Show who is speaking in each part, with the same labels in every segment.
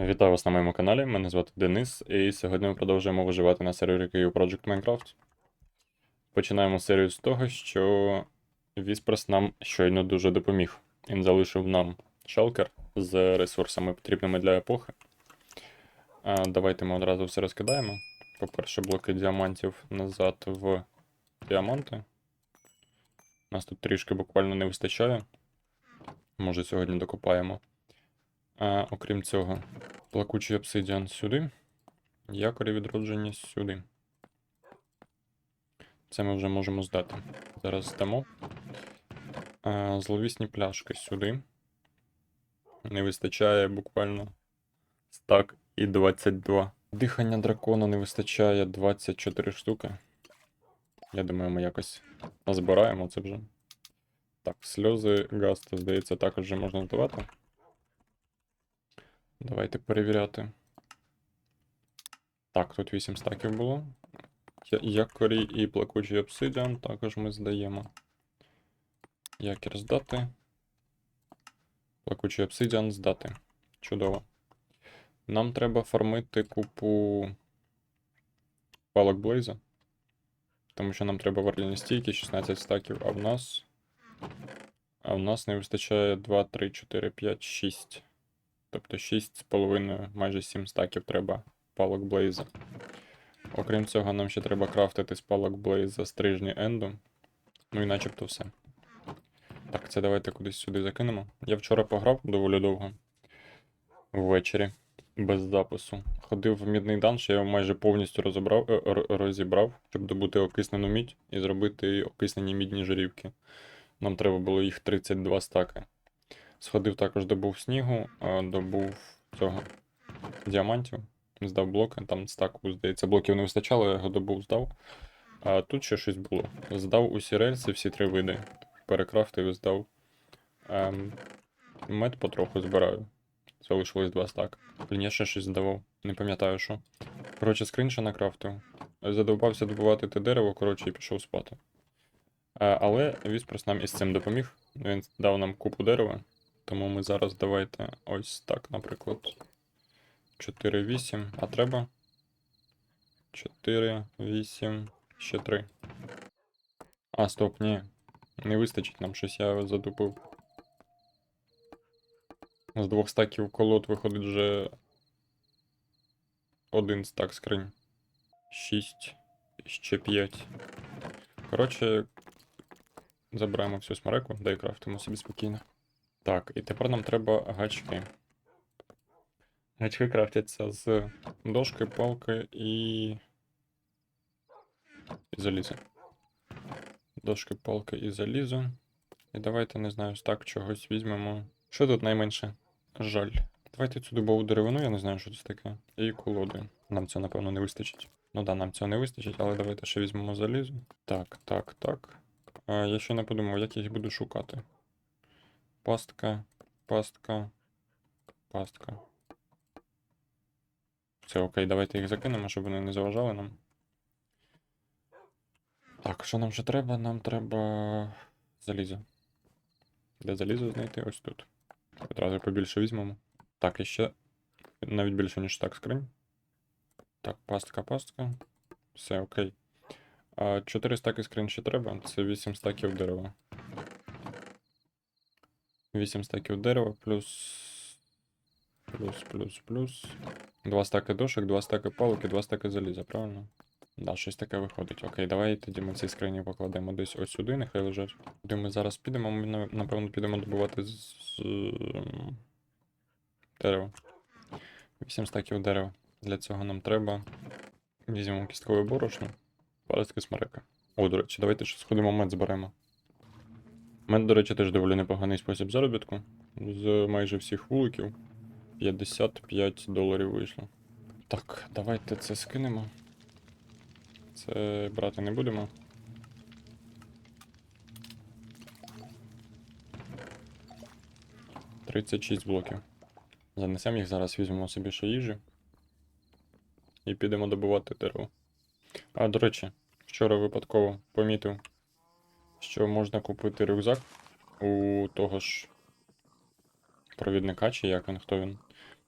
Speaker 1: Вітаю вас на моєму каналі. Мене звати Денис, і сьогодні ми продовжуємо виживати на сервері Kyiv Project Minecraft. Починаємо серію з того, що Вісперс нам щойно дуже допоміг. Він залишив нам шалкер з ресурсами, потрібними для епохи. А, давайте ми одразу все розкидаємо. По-перше, блоки діамантів назад в діаманти. Нас тут трішки буквально не вистачає. Може, сьогодні докопаємо. А, окрім цього, плакучий обсидіан сюди. Якорі відродження сюди. Це ми вже можемо здати. Зараз здамо. А, зловісні пляшки сюди. Не вистачає буквально стак і 22. Дихання дракона не вистачає 24 штуки. Я думаю, ми якось назбираємо це вже. Так, сльози Гаста, здається, також вже можна здавати. Давайте перевіряти. Так, тут 8 стаків було. Якорі і плакучий обсидіан також ми здаємо. Якір здати. Плакучий обсидіан здати. Чудово. Нам треба фармити купу палок Блейза. Тому що нам треба варляні стійки, 16 стаків, а в нас. А в нас не вистачає 2, 3, 4, 5, 6. Тобто 6,5, майже 7 стаків треба палок Блейза. Окрім цього, нам ще треба крафтити з палок Блейза стрижні енду. Ну і начебто все. Так, це давайте кудись сюди закинемо. Я вчора пограв доволі довго. Ввечері. Без запису. Ходив в мідний данж, я його майже повністю розібрав, е, розібрав, щоб добути окиснену мідь і зробити окиснені мідні жирівки. Нам треба було їх 32 стаки. Сходив також добув снігу, добув цього діамантів, здав блоки, там стаку, здається, блоків не вистачало, я його добув, здав. А тут ще щось було. Здав усі рельси, всі три види. Перекрафтив і здав. Ем, мед потроху збираю. Залишилось два стака. Блін, я ще щось здавав, не пам'ятаю що. Коротше, скринша накрафтив. Задовбався добувати те дерево, коротше, і пішов спати. Е, але Вісперс нам із цим допоміг. Він дав нам купу дерева. Тому ми зараз давайте ось так, наприклад. 4, 8, а треба 4, 8, ще 3. А, стоп, ні. Не вистачить нам щось, я задупив. З двох стаків колод виходить вже один стак скринь. 6, ще 5. Коротше, забираємо всю смереку, дай крафтимо собі спокійно. Так, і тепер нам треба гачки. Гачки крафтяться з дошки, палки і. і заліза. Дошки, палки і залізо. І давайте, не знаю, стак чогось візьмемо. Що тут найменше? Жаль. Давайте цю дубову деревину, я не знаю, що це таке. І колоди. Нам цього, напевно, не вистачить. Ну да, нам цього не вистачить, але давайте ще візьмемо залізо. Так, так, так. А, я ще не подумав, як я їх буду шукати. Пастка, пастка, пастка. Все, окей, давайте їх закинемо, щоб вони не заважали нам. Так, що нам ще треба? Нам треба залізо. Де залізо знайти? Ось тут. Одразу побільше візьмемо. Так, і ще навіть більше, ніж так, скринь. Так, пастка, пастка. Все, окей. А 4 стаки скрин ще треба. Це 8 стаків дерева. 8 стаків дерева плюс. Плюс, плюс, плюс. 2 стаки дошок, 2 стаки палок і 2 стаки заліза, правильно? Да, щось таке виходить. Окей, давай тоді ми ці скрині покладемо десь ось сюди, нехай лежать. Куди ми зараз підемо, ми напевно підемо добувати з. ем, дерева. 8 стаків дерева. Для цього нам треба. Візьмемо кісткове борошно, паростки смерека. О, до речі, давайте ще сходимо мед зберемо. Мед, до речі, теж доволі непоганий спосіб заробітку. З майже всіх вуликів 55 доларів вийшло. Так, давайте це скинемо. Це брати не будемо. Тридцять шість блоків. Занесемо їх зараз, візьмемо собі ще їжі. І підемо добувати дерево. А, до речі, вчора випадково помітив, що можна купити рюкзак у того ж провідника, чи як він, хто він.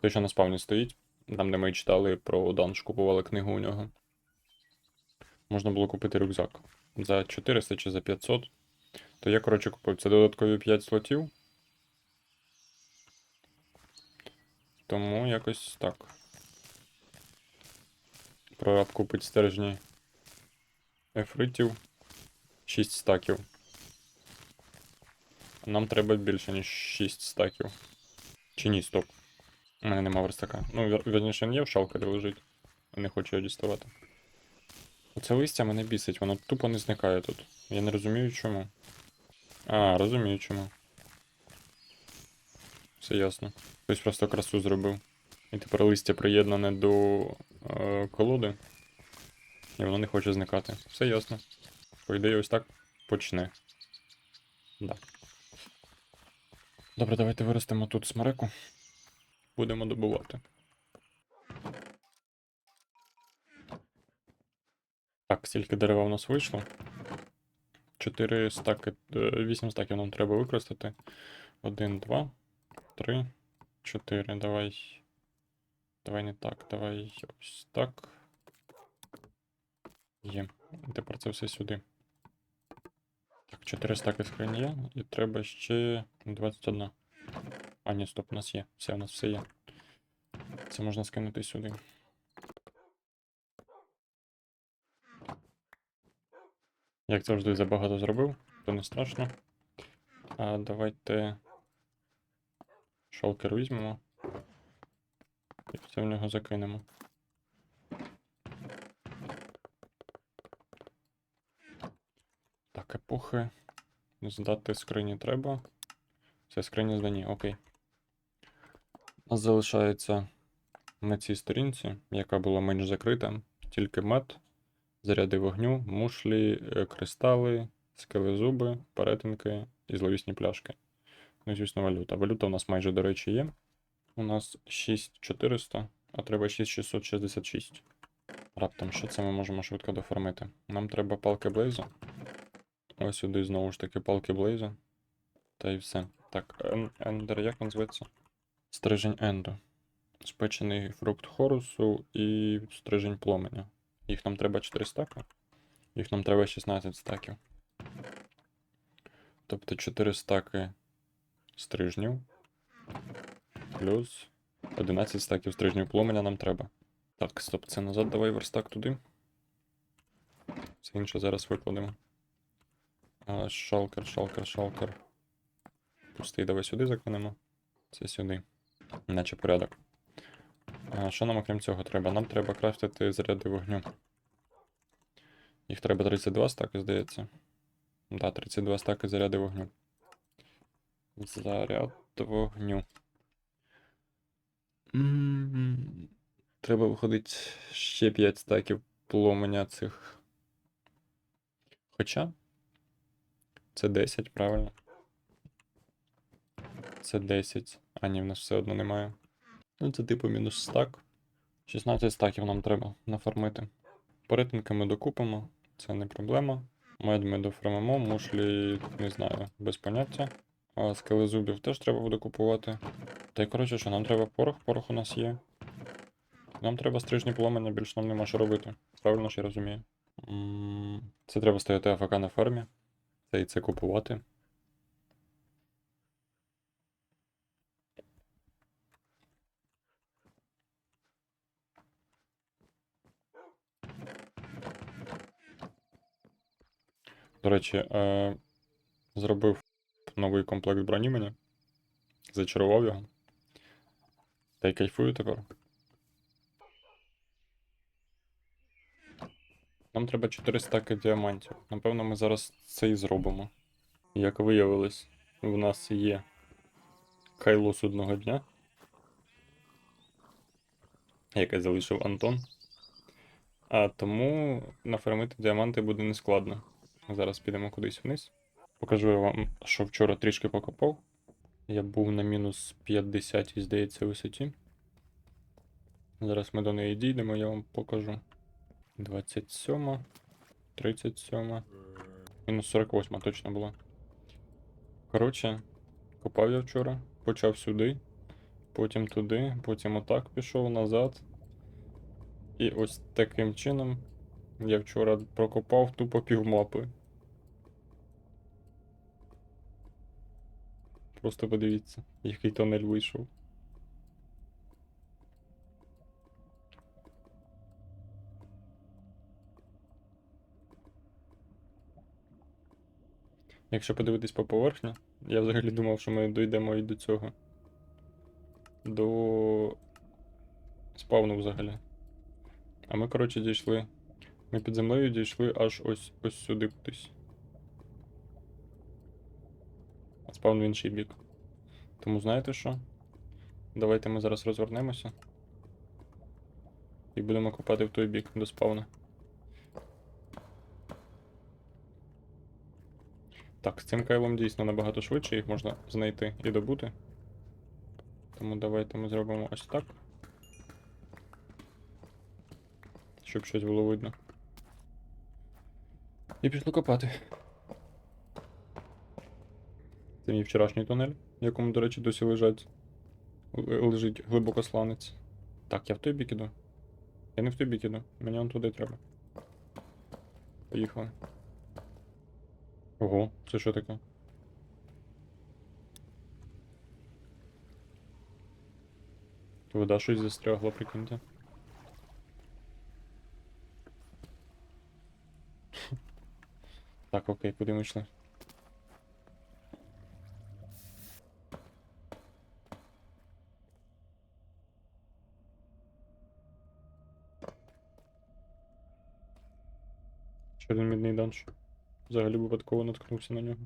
Speaker 1: Той, що на спавні стоїть, там, де ми читали про данж, купували книгу у нього. Можна було купити рюкзак за 400 чи за 500. То я, коротше, купив. Це додаткові 5 слотів. Тому якось так. Прораб купить стержні ефритів 6 стаків. Нам треба більше, ніж 6 стаків. Чи ні, стоп. У мене нема верстака. Ну, вір- вірніше, він є в шалкері лежить. Не хочу його діставати. Оце листя мене бісить, воно тупо не зникає тут. Я не розумію чому. А, розумію чому. Все ясно. Хтось просто красу зробив. І тепер листя приєднане до е, колоди. І воно не хоче зникати. Все ясно. По ідеї, ось так почне. Да. Добре, давайте виростемо тут смереку. Будемо добувати. Так, стільки дерева у нас вийшло. 4 стаки, 8 стаків нам треба використати. 1, 2, 3, 4. Давай. Давай не так, давай ось так. Є. Тепер це все сюди. Так, 4 стаки скрині є, і треба ще 21. А, ні, стоп, у нас є. Все, у нас все є. Це можна скинути сюди. Як завжди, забагато зробив, то не страшно. А давайте шалкер візьмемо. І все в нього закинемо. Так, епохи. Здати скрині треба. Все, скрині здані, окей. Нас залишається на цій сторінці, яка була менш закрита, тільки мед, заряди вогню, мушлі, е, кристали, скелезуби, перетинки і зловісні пляшки. Ну, звісно, валюта. Валюта у нас майже, до речі, є. У нас 6400, а треба 6666. Раптом, що це ми можемо швидко доформити? Нам треба палки блейзу. Ось сюди знову ж таки палки блейзу. Та й все. Так, ен- ендер, як він зветься? Стрижень енду. Спечений фрукт хорусу і стрижень пломеня. Їх нам треба 4 стаки. Їх нам треба 16 стаків. Тобто 4 стаки стрижнів. Плюс 11 стаків стрижнів пломеня нам треба. Так, стоп, це назад, давай верстак туди. Все інше зараз викладемо. Шалкер, шалкер, шалкер. Пустий, давай сюди закинемо. Це сюди. Наче порядок. А, що нам окрім цього треба? Нам треба крафтити заряди вогню. Їх треба 32 стаки, здається. Да, 32 стаки заряди вогню. Заряд вогню. Треба виходить ще 5 стаків пломеня цих. Хоча. Це 10, правильно? Це 10. А, ні, в нас все одно немає. Ну, це типу мінус стак. 16 стаків нам треба нафармити. Перетинки ми докупимо, це не проблема. Мед ми дофармимо, мушлі, не знаю, без поняття. А скели зубів теж треба буде купувати. Та й коротше, що нам треба порох, порох у нас є. Нам треба стрижні пломеня, більше нам нема що робити. Правильно ж я розумію. Це треба стояти АФК на фермі. Це і це купувати. До речі, е, зробив новий комплект броні мені. Зачарував його. Та й кайфую тепер. Нам треба 4 стаки діамантів. Напевно, ми зараз це і зробимо. Як виявилось, в нас є кайло судного дня, яке залишив Антон. А тому нафармити діаманти буде нескладно. Зараз підемо кудись вниз. Покажу я вам, що вчора трішки покопав. Я був на мінус 50, здається, висоті. Зараз ми до неї дійдемо, я вам покажу. 27, 37, мінус 48 точно була. Коротше, копав я вчора, почав сюди. Потім туди, потім отак пішов назад. І ось таким чином я вчора прокопав тупо півмапи. Просто подивіться, який тонель вийшов. Якщо подивитись по поверхні, я взагалі думав, що ми дійдемо і до цього. До спавну взагалі. А ми, коротше, дійшли. Ми під землею дійшли аж ось ось сюди кудись. А спавн в інший бік. Тому знаєте що? Давайте ми зараз розвернемося. І будемо копати в той бік до спавна. Так, з цим кайлом дійсно набагато швидше, їх можна знайти і добути. Тому давайте ми зробимо ось так. Щоб щось було видно. І пішли копати. Це мій вчорашній тунель, в якому, до речі, досі лежать. лежить глибокосланець. Так, я в той бік іду. Я не в той бік іду, мені он туди треба. Поїхали. Ого, це що таке? Вода щось застрягла, прикиньте. Так, окей, куди ми йшли? Один мідний данж. Взагалі випадково наткнувся на нього.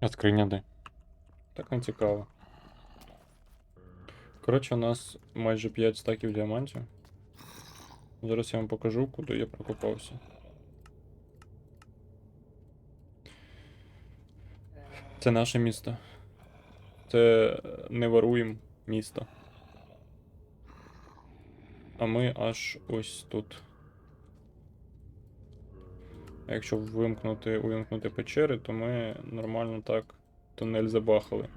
Speaker 1: А скриня де? Так не цікаво. Коротше, у нас майже 5 стаків діамантів. Зараз я вам покажу, куди я прокопався. Це наше місто. Це не варуєм місто. А ми аж ось тут. А якщо вимкнути, увімкнути печери, то ми нормально так тунель забахали.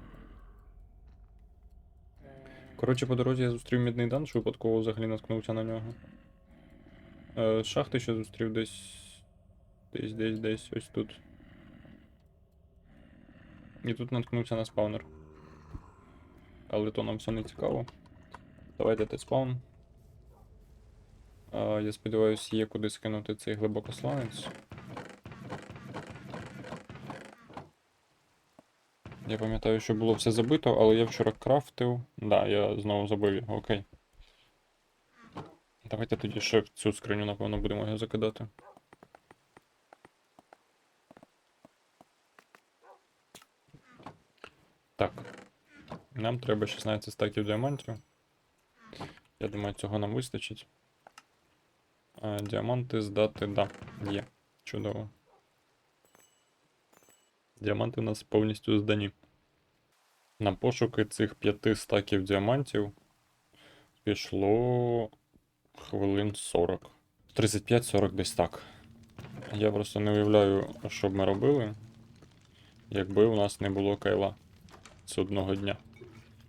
Speaker 1: Коротше, по дорозі я зустрів мідний данж, випадково взагалі наткнувся на нього. Е, шахти ще зустрів десь. Десь, десь, десь, ось тут. І тут наткнувся на спаунер. Але то нам все не цікаво. Давайте те спаун. Я сподіваюся, є куди скинути цей глибокосланець. Я пам'ятаю, що було все забито, але я вчора крафтив. Да, я знову забив його, окей. Давайте тоді ще в цю скриню, напевно, будемо його закидати. Так. Нам треба 16 стаків діамантів. Я думаю, цього нам вистачить. А, діаманти здати, да, є. Чудово. Діаманти у нас повністю здані. На пошуки цих п'яти стаків діамантів пішло хвилин 40. 35-40 десь так. Я просто не уявляю, що б ми робили, якби у нас не було кайла з одного дня,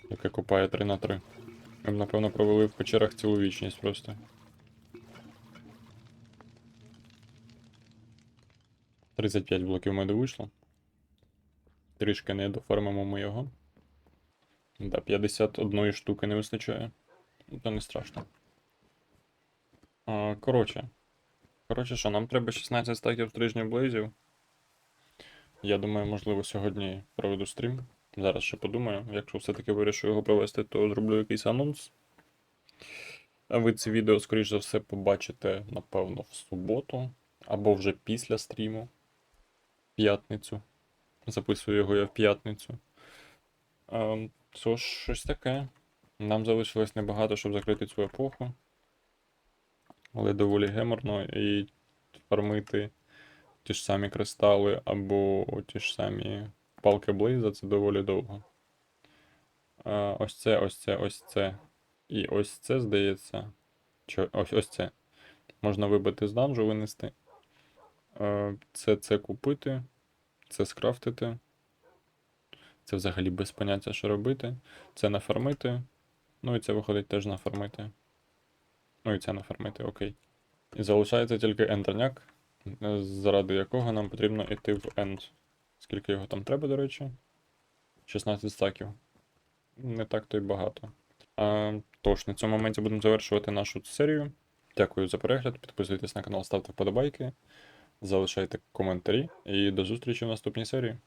Speaker 1: яке купає 3 на 3. Ми б, напевно, провели в печерах цілу вічність просто. Тридцять п'ять блоків меду вийшло. Трішки не дофармимо ми його. Да, 51 штуки не вистачає. Ну, То не страшно. А, коротше. Коротше, що, нам треба 16 стаків стрижнів блейзів. Я думаю, можливо, сьогодні проведу стрім. Зараз ще подумаю. Якщо все-таки вирішу його провести, то зроблю якийсь анонс. А ви це відео, скоріш за все, побачите, напевно, в суботу. Або вже після стріму. П'ятницю. Записую його я в п'ятницю. Ем, Тож, щось таке. Нам залишилось небагато, щоб закрити цю епоху. Але доволі геморно і фармити ті ж самі кристали або ті ж самі палки Блейза це доволі довго. Е, ось це, ось це, ось це. І ось це, здається. Чи ось ось це. Можна вибити з данжу, винести. Це це купити, це скрафтити. Це взагалі без поняття, що робити. Це нафармити. Ну і це виходить теж нафармити. Ну і це нафармити, окей. І залишається тільки ендерняк, заради якого нам потрібно йти в енд. Скільки його там треба, до речі? 16 стаків. Не так то й багато. А, тож, на цьому моменті будемо завершувати нашу серію. Дякую за перегляд. Підписуйтесь на канал, ставте вподобайки, залишайте коментарі і до зустрічі в наступній серії.